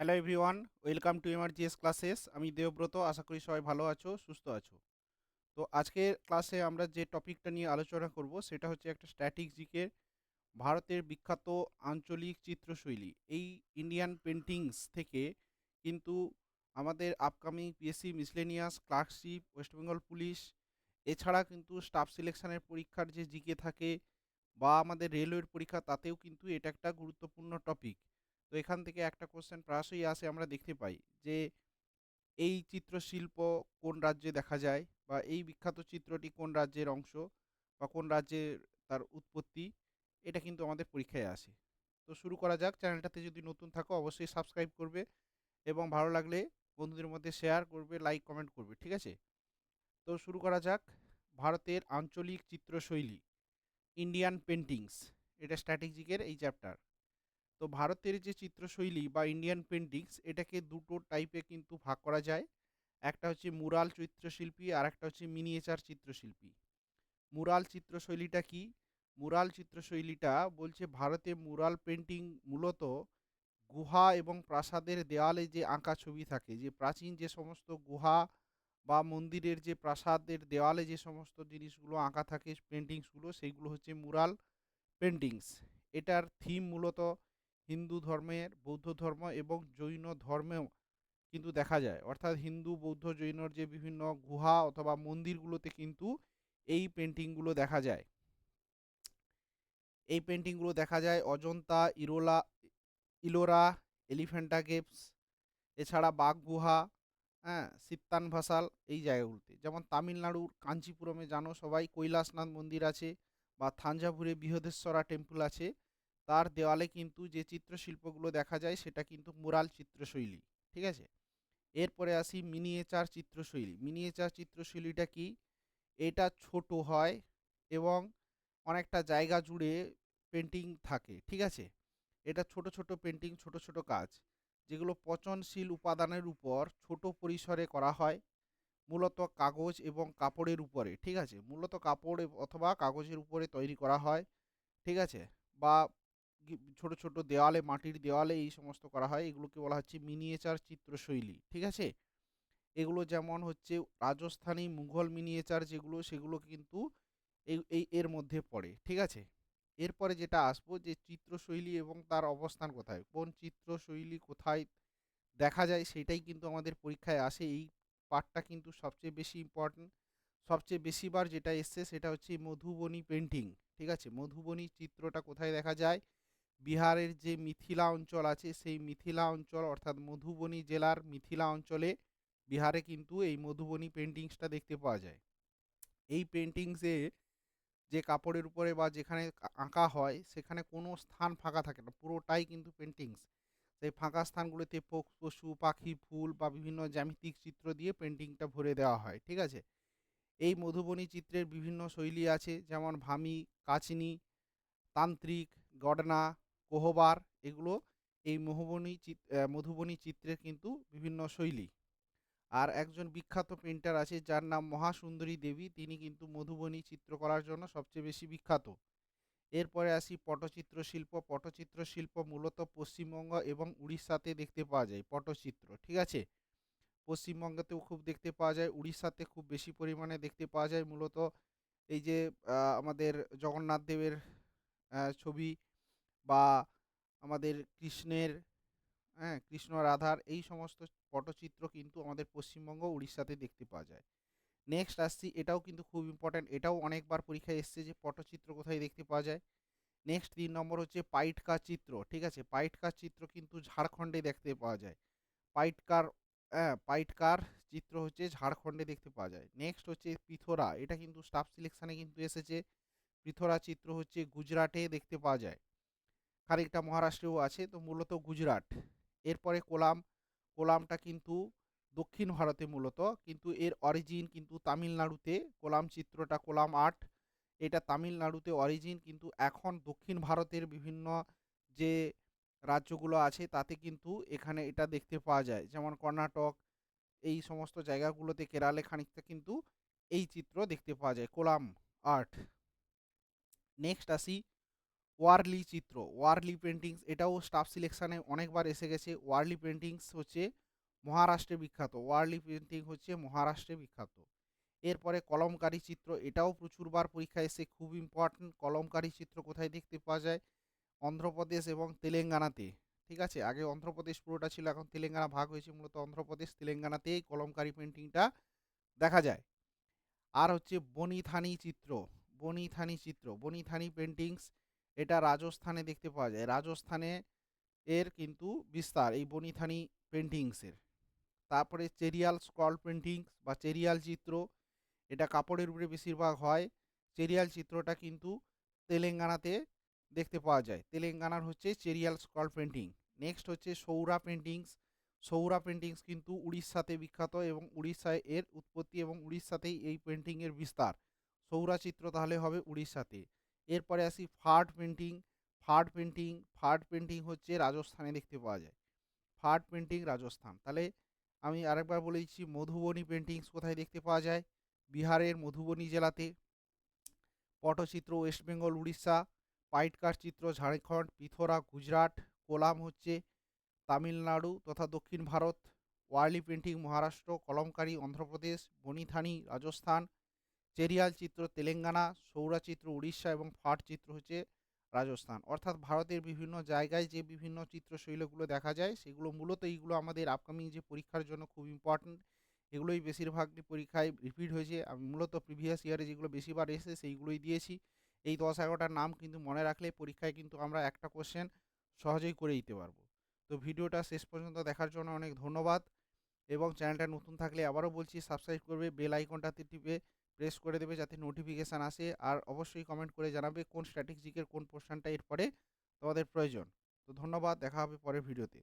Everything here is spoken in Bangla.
Hello everyone, welcome to MRGS classes. আমি দেবব্রত, আশা করি সবাই ভালো আছো, সুস্থ আছো। তো আজকের ক্লাসে আমরা যে টপিকটা নিয়ে আলোচনা করব সেটা হচ্ছে একটা স্ট্যাটিক জিকের ভারতের বিখ্যাত আঞ্চলিক চিত্রশৈলী। এই ইন্ডিয়ান পেন্টিংস থেকে কিন্তু আমাদের upcoming PSC miscellaneous, clerkship, West Bengal police, এছাড়া কিন্তু স্টাফ সিলেকশনের পরীক্ষার যে জিকে থাকে বা আমাদের রেলওয়ের পরীক্ষা, তাতেও কিন্তু এটা একটা গুরুত্বপূর্ণ টপিক। তো এখান থেকে একটা কোশ্চেন প্রায়শই আসে আমরা দেখতে পাই যে, এই চিত্রশিল্প কোন রাজ্যে দেখা যায়? বা এই বিখ্যাত চিত্রটি কোন রাজ্যের অংশ? বা কোন রাজ্যের তার উৎপত্তি? এটা কিন্তু আমাদের পরীক্ষায় আসে। তো শুরু করা যাক। চ্যানেলটাতে যদি নতুন থাকো অবশ্যই সাবস্ক্রাইব করবে এবং ভালো লাগলে বন্ধুদের মধ্যে শেয়ার করবে লাইক কমেন্ট করবে, ঠিক আছে? তো শুরু করা যাক। ভারতের আঞ্চলিক চিত্রশৈলী ইন্ডিয়ান পেন্টিংস এটা স্ট্র্যাটেজিকের এই চ্যাপ্টার তো ভারতের যে চিত্রশৈলী বা ইন্ডিয়ান পেন্টিংস এটাকে দুটো টাইপে কিন্তু ভাগ করা যায়। একটা হচ্ছে মুরাল চিত্রশিল্পী আর একটা হচ্ছে মিনিয়েচার চিত্রশিল্পী। মুরাল চিত্রশৈলীটা কি? মুরাল চিত্রশৈলীটা বলছে ভারতে মুরাল পেন্টিং মূলত গুহা এবং প্রাসাদের দেওয়ালে যে আঁকা ছবি থাকে, যে প্রাচীন যে সমস্ত গুহা বা মন্দিরের যে প্রাসাদের দেওয়ালে যে সমস্ত জিনিসগুলো আঁকা থাকে পেন্টিংসগুলো সেইগুলো হচ্ছে মুরাল পেন্টিংস এটার থিম মূলত হিন্দু ধর্মের, বৌদ্ধ ধর্ম এবং জৈন ধর্মেও কিন্তু দেখা যায়। অর্থাৎ হিন্দু, বৌদ্ধ, জৈনর যে বিভিন্ন গুহা অথবা মন্দিরগুলোতে কিন্তু এই পেন্টিংগুলো দেখা যায়। এই পেন্টিংগুলো দেখা যায় অজন্তা, ইরোলা, ইলোরা, এলিফ্যান্টা গেপস এছাড়া বাঘ গুহা হ্যাঁ সিত্তান ভাসাল এই জায়গাগুলোতে। যেমন তামিলনাড়ুর কাঞ্চিপুরমে জানো সবাই, কৈলাসনাথ মন্দির আছে বা থাঞ্জাভুরে বৃহদেশ্বরা টেম্পল আছে। তার দেওয়ালে কিন্তু যে চিত্রশিল্পগুলো দেখা যায় সেটা কিন্তু মুরাল চিত্রশৈলী, ঠিক আছে? এরপরে আসি মিনিয়েচার চিত্রশৈলী। মিনিয়েচার চিত্রশৈলীটা কি? এটা ছোট হয় এবং অনেকটা জায়গা জুড়ে পেন্টিং থাকে, ঠিক আছে? এটা ছোট ছোট পেন্টিং ছোট ছোট কাজ, যেগুলো পচনশীল উপাদানের উপর ছোট পরিসরে করা হয়, মূলত কাগজ এবং কাপড়ের উপরে, ঠিক আছে? মূলত কাপড় অথবা কাগজের উপরে তৈরি করা হয়, ঠিক আছে? বা ছোট ছোট দেওয়ালে, মাটির দেওয়ালে এই সমস্ত করা হয়। এগুলোকে বলা হচ্ছে মিনিয়েচার চিত্রশৈলী, ঠিক আছে? এগুলো যেমন হচ্ছে রাজস্থানী মুঘল মিনিয়েচার যেগুলো সেগুলো কিন্তু এই এর মধ্যে পড়ে, ঠিক আছে? এরপরে যেটা আসব যে চিত্রশৈলী এবং তার অবস্থান কোথায়, কোন চিত্রশৈলী কোথায় দেখা যায় সেটাই কিন্তু আমাদের পরীক্ষায় আসে। এই পার্টটা কিন্তু সবচেয়ে বেশি ইম্পর্ট্যান্ট সবচেয়ে বেশিবার যেটা এসছে সেটা হচ্ছে মধুবনী পেন্টিং ঠিক আছে? মধুবনী চিত্রটা কোথায় দেখা যায়? বিহারের যে মিথিলা অঞ্চল আছে, সেই মিথিলা অঞ্চল অর্থাৎ মধুবনী জেলার মিথিলা অঞ্চলে বিহারে কিন্তু এই মধুবনী পেন্টিংসটা দেখতে পাওয়া যায়। এই পেন্টিংসে যে কাপড়ের উপরে বা যেখানে আঁকা হয়, সেখানে কোনো স্থান ফাঁকা থাকে না, পুরোটাই কিন্তু পেন্টিংস সেই ফাঁকা স্থানগুলোতে পশু, পাখি, ফুল বা বিভিন্ন জ্যামিতিক চিত্র দিয়ে পেন্টিংটা ভরে দেওয়া হয়, ঠিক আছে? এই মধুবনী চিত্রের বিভিন্ন শৈলী আছে, যেমন ভামি, কাচনি, তান্ত্রিক, গডনা কোহবার এগুলো এই মহুবনী মধুবনী চিত্রের কিন্তু বিভিন্ন শৈলী। আর একজন বিখ্যাত পেন্টার আছে যার নাম মহাসুন্দরী দেবী, তিনি কিন্তু মধুবনী চিত্র করার জন্য সবচেয়ে বেশি বিখ্যাত। এরপরে আসি পটচিত্র শিল্প। পটচিত্র শিল্প মূলত পশ্চিমবঙ্গ এবং উড়িষ্যাতে দেখতে পাওয়া যায় পটচিত্র, ঠিক আছে? পশ্চিমবঙ্গতেও খুব দেখতে পাওয়া যায়, উড়িষ্যাতে খুব বেশি পরিমাণে দেখতে পাওয়া যায়। মূলত এই যে আমাদের জগন্নাথ দেবের ছবি বা আমাদের কৃষ্ণের হ্যাঁ কৃষ্ণ রাধার এই সমস্ত পটচিত্র কিন্তু আমাদের পশ্চিমবঙ্গ, উড়িষ্যাতে দেখতে পাওয়া যায়। নেক্সট আসছি, এটাও কিন্তু খুব ইম্পর্ট্যান্ট এটাও অনেকবার পরীক্ষায় এসছে যে পটচিত্র কোথায় দেখতে পাওয়া যায়। নেক্সট তিন নম্বর হচ্ছে পাইটকা চিত্র, ঠিক আছে? পাইটকার চিত্র কিন্তু ঝাড়খণ্ডে দেখতে পাওয়া যায়। পাইটকার হ্যাঁ পাইটকার চিত্র হচ্ছে ঝাড়খণ্ডে দেখতে পাওয়া যায়। নেক্সট হচ্ছে পিথোরা, এটা কিন্তু স্টাফ সিলেকশানে কিন্তু এসেছে। পিথোরা চিত্র হচ্ছে গুজরাটে দেখতে পাওয়া যায়। খানিকটা মহারাষ্ট্রেও আছে, তো মূলত গুজরাট। এরপরে কোলাম, কোলামটা কিন্তু দক্ষিণ ভারতে মূলত, কিন্তু এর অরিজিন কিন্তু তামিলনাড়ুতে, কোলাম চিত্রটা কোলাম আর্ট, এটা তামিলনাড়ুতে অরিজিন কিন্তু এখন দক্ষিণ ভারতের বিভিন্ন যে রাজ্যগুলো আছে, তাতে কিন্তু এখানে এটা দেখতে পাওয়া যায়। যেমন কর্ণাটক, এই সমস্ত জায়গাগুলোতে কেরালে খানিকটা কিন্তু এই চিত্র দেখতে পাওয়া যায়, কোলাম আর্ট। নেক্সট আসি ওয়ারলি চিত্র ওয়ারলি পেন্টিংস এটাও স্টাফ সিলেকশানে অনেকবার এসে গেছে। ওয়ারলি পেন্টিংস হচ্ছে মহারাষ্ট্রে বিখ্যাত। ওয়ারলি পেন্টিং হচ্ছে মহারাষ্ট্রে বিখ্যাত। এরপরে কলমকারি চিত্র, এটাও প্রচুরবার পরীক্ষায় এসে খুব ইম্পর্ট্যান্ট কলমকারী চিত্র কোথায় দেখতে পাওয়া যায়? অন্ধ্রপ্রদেশ এবং তেলেঙ্গানাতে, ঠিক আছে? আগে অন্ধ্রপ্রদেশ পুরোটা ছিল, এখন তেলেঙ্গানা ভাগ হয়েছে। মূলত অন্ধ্রপ্রদেশ তেলেঙ্গানাতে এই কলমকারি পেন্টিংটা দেখা যায়। আর হচ্ছে বনিথানি চিত্র বনিথানি চিত্র বনিথানি পেন্টিংস এটা রাজস্থানে দেখতে পাওয়া যায়। রাজস্থানে এর কিন্তু বিস্তার, এই বনিথানি পেন্টিংসের তারপরে চেরিয়াল স্কল পেন্টিংস বা চেরিয়াল চিত্র, এটা কাপড়ের উপরে বেশিরভাগ হয়। চেরিয়াল চিত্রটা কিন্তু তেলেঙ্গানাতে দেখতে পাওয়া যায়। তেলেঙ্গানার হচ্ছে চেরিয়াল স্কল পেন্টিং নেক্সট হচ্ছে সৌরা পেন্টিংস সৌরা পেন্টিংস কিন্তু উড়িষ্যাতে বিখ্যাত এবং উড়িষ্যায় এর উৎপত্তি এবং উড়িষ্যাতেই এই পেন্টিংয়ের বিস্তার। সৌরা চিত্র তাহলে হবে উড়িষ্যাতে। এরপরে আসি Phad painting. Phad painting Phad painting হচ্ছে রাজস্থানে দেখতে পাওয়া যায়। ফার্ড পেন্টিং রাজস্থান। তাহলে আমি আরেকবার বলে দিচ্ছি মধুবনী পেন্টিংস কোথায় দেখতে পাওয়া যায়? বিহারের মধুবনী জেলাতে। পটচিত্র, ওয়েস্ট বেঙ্গল, উড়িষ্যা। পাইটকার চিত্র, ঝাড়খণ্ড, পিথোরা, গুজরাট। কোলাম হচ্ছে তামিলনাড়ু তথা দক্ষিণ ভারত। ওয়ার্লি পেন্টিং, মহারাষ্ট্র, কলমকারি, অন্ধ্রপ্রদেশ, বনিথানি, রাজস্থান। চেরিয়াল চিত্র তেলেঙ্গানা, সৌরা চিত্র উড়িষ্যা এবং ফাট চিত্র হচ্ছে রাজস্থান। অর্থাৎ ভারতের বিভিন্ন জায়গায় যে বিভিন্ন চিত্রশৈলীগুলো দেখা যায়, সেগুলো মূলত এইগুলো আমাদের আপকামিং যে পরীক্ষার জন্য খুব ইম্পর্ট্যান্ট এগুলোই বেশিরভাগই পরীক্ষায় রিপিট হয়েছে। আমি মূলত প্রিভিয়াস ইয়ারে যেগুলো বেশিবার এসে সেইগুলোই দিয়েছি। এই দশ এগারোটার নাম কিন্তু মনে রাখলে পরীক্ষায় কিন্তু আমরা একটা কোশ্চেন সহজেই করে দিতে পারব। তো ভিডিওটা শেষ পর্যন্ত দেখার জন্য অনেক ধন্যবাদ এবং চ্যানেলটা নতুন থাকলে আবারও বলছি সাবস্ক্রাইব করবে বেল আইকনটাতে টিপে প্রেস করে দেবে যাতে নোটিফিকেশান আসে। আর অবশ্যই কমেন্ট করে জানাবে কোন স্ট্র্যাটেজিকের কোন পোর্শনটা এরপরে তোমাদের প্রয়োজন। তো ধন্যবাদ, দেখা হবে পরের ভিডিওতে